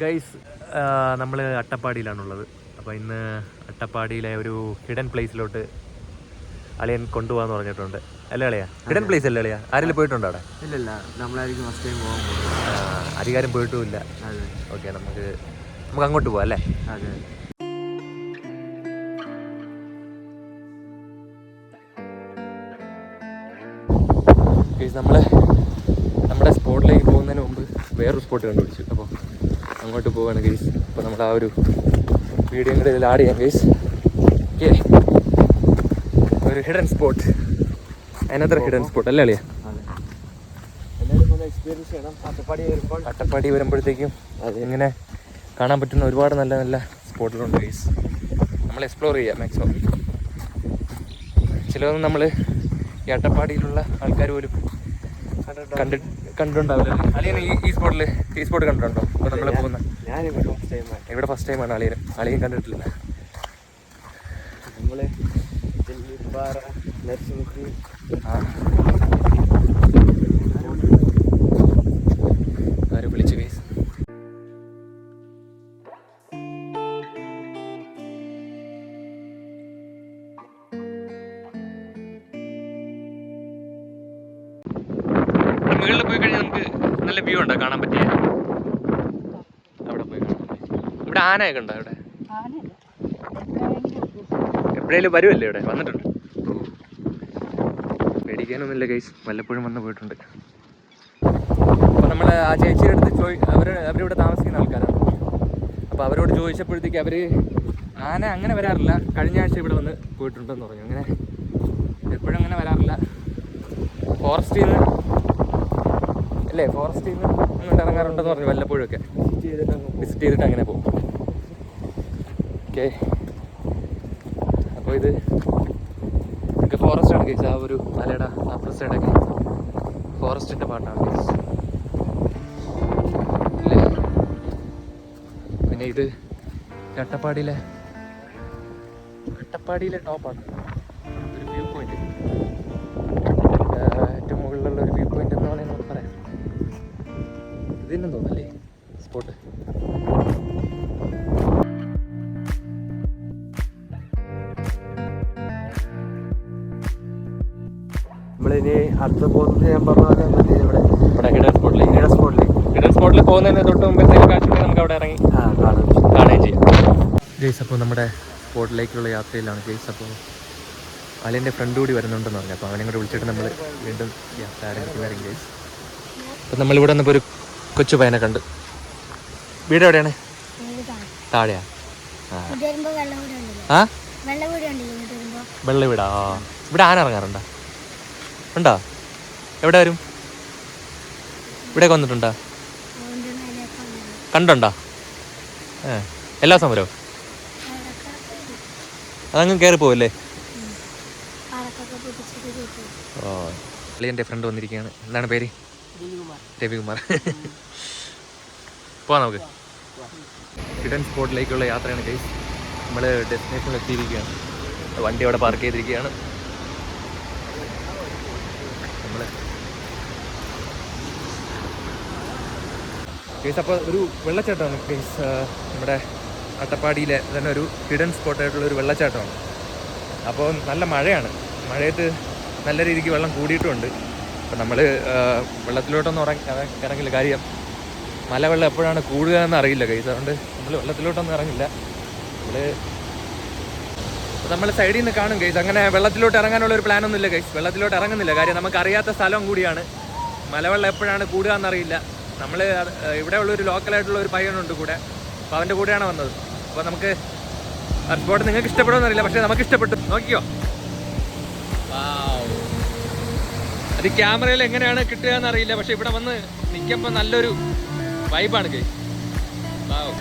Guys നമ്മൾ അട്ടപ്പാടിയിലാണുള്ളത്. അപ്പോൾ ഇന്ന് അട്ടപ്പാടിയിലെ ഒരു ഹിഡൻ പ്ലേസിലോട്ട് അളിയൻ കൊണ്ടുപോകാന്ന് പറഞ്ഞിട്ടുണ്ട്. അല്ല അളിയാ? ഹിഡൻ പ്ലേസ് അല്ല അളിയാ? ആരെങ്കിലും പോയിട്ടുണ്ടോ അവിടെ? ഇല്ലല്ല നമ്മളായിരിക്കും ഫസ്റ്റ് ടൈം പോകാൻ അധികാരം പോയിട്ടുമില്ല. ഓക്കെ നമുക്ക് നമുക്ക് അങ്ങോട്ട് പോവാം അല്ലേ? അതെ. നമ്മൾ നമ്മുടെ സ്പോട്ടിലേക്ക് പോകുന്നതിന് മുമ്പ് വേറൊരു സ്പോട്ട് കണ്ടുപിടിച്ചു. അപ്പോൾ അങ്ങോട്ട് പോവാണ് ഗൈസ് അപ്പോൾ നമ്മൾ ആ ഒരു വീഡിയോ കൂടെ ഇതിൽ ആഡ് ചെയ്യാം ഗൈസ് ഓക്കെ ഒരു ഹിഡൻ സ്പോട്ട് അതിനത്ര ഹിഡൻ സ്പോട്ട് അല്ലേ അളിയാ? എല്ലാവരും ഒന്ന് എക്സ്പീരിയൻസ് ചെയ്യണം. അട്ടപ്പാടി വരുമ്പോഴത്തേക്കും ഇങ്ങനെ കാണാൻ പറ്റുന്ന ഒരുപാട് നല്ല നല്ല സ്പോട്ടുകളുണ്ട് ഗൈസ് നമ്മൾ എക്സ്പ്ലോർ ചെയ്യാം മാക്സിമം ചിലതൊന്നും നമ്മൾ ഈ അട്ടപ്പാടിയിലുള്ള ആൾക്കാർ പോലും കണ്ടി കണ്ടിട്ടുണ്ടാവില്ല. അളിയൻ ഈ സ്പോട്ടിൽ ഈ സ്പോട്ട് കണ്ടിട്ടുണ്ടോ? ഇപ്പോൾ നമ്മൾ പോകുന്ന ഇവിടെ ഫസ്റ്റ് ടൈമാണ് അളിയൻ. അളിയൻ കണ്ടിട്ടില്ല. നമ്മൾ നരസിംഹി മുകളിൽ പോയി കഴിഞ്ഞാൽ നമുക്ക് നല്ല വ്യൂ ഉണ്ടോ? കാണാൻ പറ്റിയ? അവിടെ പോയി കാണാം. ഇവിടെ ആനയൊക്കെ ഉണ്ടോ ഇവിടെ എപ്പോഴേലും വരുമല്ലേ ഇവിടെ? വന്നിട്ടുണ്ട്. പേടിക്കാനൊന്നുമില്ല ഗൈസ് വല്ലപ്പോഴും വന്ന് പോയിട്ടുണ്ട്. അപ്പോൾ നമ്മൾ ആ ചേച്ചിയുടെ അടുത്ത് ചോദി അവർ അവരിവിടെ താമസിക്കുന്ന ആൾക്കാരാണ്. അപ്പോൾ അവരോട് ചോദിച്ചപ്പോഴത്തേക്ക് അവർ ആന അങ്ങനെ വരാറില്ല. കഴിഞ്ഞ ആഴ്ച ഇവിടെ വന്ന് പോയിട്ടുണ്ടെന്ന് പറഞ്ഞു. അങ്ങനെ എപ്പോഴും അങ്ങനെ വരാറില്ല. ഫോറസ്റ്റിൽ നിന്ന് അല്ലേ? ഫോറസ്റ്റിൽ നിന്ന് ഇറങ്ങാറുണ്ടെന്ന് പറഞ്ഞു വല്ലപ്പോഴും ഒക്കെ വിസിറ്റ് ചെയ്തിട്ട് അങ്ങനെ പോകും. ഓക്കെ അപ്പോൾ ഇത് ഇതൊക്കെ ഫോറസ്റ്റ് ആണ് കേസ് ആ ഒരു മലയുടെ ആ സൈഡൊക്കെ ഫോറസ്റ്റിന്റെ പാട്ടാണ് കേസ് അല്ലേ? പിന്നെ ഇത് കട്ടപ്പാടിയിലെ കട്ടപ്പാടിയിലെ ടോപ്പാണ് ഇതിനും തോന്നല്ലേ? സ്പോട്ട് നമ്മളിനി അടുത്ത പോകുന്നത് ഞാൻ പറഞ്ഞ മറ്റേ ഇവിടെ. ഇവിടെ ഹിഡൻ സ്പോട്ടിലേക്ക് ഈട സ്പോട്ടിലേക്ക് ഹിഡൻ സ്പോട്ടിൽ പോകുന്നതിന് തൊട്ട് മുമ്പത്തേക്ക് കാശുണ്ടെങ്കിൽ നമുക്ക് അവിടെ ഇറങ്ങി കാണുകയും ചെയ്യാം. ജെയ്സ് അപ്പോൾ നമ്മുടെ സ്പോട്ടിലേക്കുള്ള യാത്രയിലാണ് ജയ്സ് അപ്പോൾ അളിയന്റെ ഫ്രണ്ട് കൂടി വരുന്നുണ്ടെന്ന് പറഞ്ഞു. അപ്പോൾ അവനെ കൂടെ വിളിച്ചിട്ട് നമ്മൾ വീണ്ടും യാത്ര ആരംഭിക്കുന്നതായിരിക്കും ജയ്സ് അപ്പോൾ നമ്മളിവിടെ നിന്നിപ്പോൾ ഒരു കൊച്ചു പയ്യനെ കണ്ട്. വീട് എവിടെയാണ്? താഴെയാ? ആ. വെള്ളം വീടാ? ഇവിടെ ആന ഇറങ്ങാറുണ്ടോ? ഉണ്ടോ? എവിടെ വരും? ഇവിടെയൊക്കെ വന്നിട്ടുണ്ടോ? കണ്ടുണ്ടോ? ഏ. എല്ലാ സമരവും അതങ്ങ് കയറി പോവല്ലേ? ഓ. പൊട്ടിച്ചിട്ട് എന്റെ ഫ്രണ്ട് വന്നിരിക്കുകയാണ്. എന്താണ് പേര്? രവികുമാർ. പോവാം നമുക്ക്. ഹിഡൻ സ്പോട്ടിലേക്കുള്ള യാത്രയാണ് കൈസ് നമ്മൾ ഡെസ്റ്റിനേഷനിൽ എത്തിയിരിക്കുകയാണ് വണ്ടി അവിടെ പാർക്ക് ചെയ്തിരിക്കുകയാണ്. നമ്മൾ കേസ് അപ്പോൾ ഒരു വെള്ളച്ചാട്ടമാണ് കേസ് നമ്മുടെ അട്ടപ്പാടിയിലെ തന്നെ ഒരു ഹിഡൻ സ്പോട്ടായിട്ടുള്ള ഒരു വെള്ളച്ചാട്ടമാണ്. അപ്പോൾ നല്ല മഴയാണ്. മഴയത്ത് നല്ല രീതിക്ക് വെള്ളം കൂടിയിട്ടുമുണ്ട്. അപ്പം നമ്മൾ വെള്ളത്തിലോട്ടൊന്നും ഇറങ്ങി ഇറങ്ങില്ല. കാര്യം മലവെള്ളം എപ്പോഴാണ് കൂടുക എന്ന് അറിയില്ല കൈസ് അതുകൊണ്ട് നമ്മൾ വെള്ളത്തിലോട്ടൊന്നും ഇറങ്ങില്ല. നമ്മൾ നമ്മൾ സൈഡിൽ നിന്ന് കാണും കൈസ് അങ്ങനെ വെള്ളത്തിലോട്ട് ഇറങ്ങാനുള്ള ഒരു പ്ലാനൊന്നും ഇല്ല കൈസ് വെള്ളത്തിലോട്ട് ഇറങ്ങുന്നില്ല. കാര്യം നമുക്ക് അറിയാത്ത സ്ഥലം കൂടിയാണ്. മലവെള്ളം എപ്പോഴാണ് കൂടുക എന്നറിയില്ല നമ്മൾ ഇവിടെ ഉള്ള ഒരു ലോക്കലായിട്ടുള്ള ഒരു പയ്യനുണ്ട് കൂടെ. അപ്പോൾ അവന്റെ കൂടെയാണ് വന്നത്. അപ്പോൾ നമുക്ക് സ്പോട്ട് നിങ്ങൾക്ക് ഇഷ്ടപ്പെടുമെന്നറിയില്ല പക്ഷേ നമുക്ക് ഇഷ്ടപ്പെട്ടു നോക്കിയോ അത് ക്യാമറയിൽ എങ്ങനെയാണ് കിട്ടുക എന്നറിയില്ല പക്ഷെ ഇവിടെ വന്ന് നിൽക്കുമ്പോൾ നല്ലൊരു വൈബാണ് കൈ വാവ്.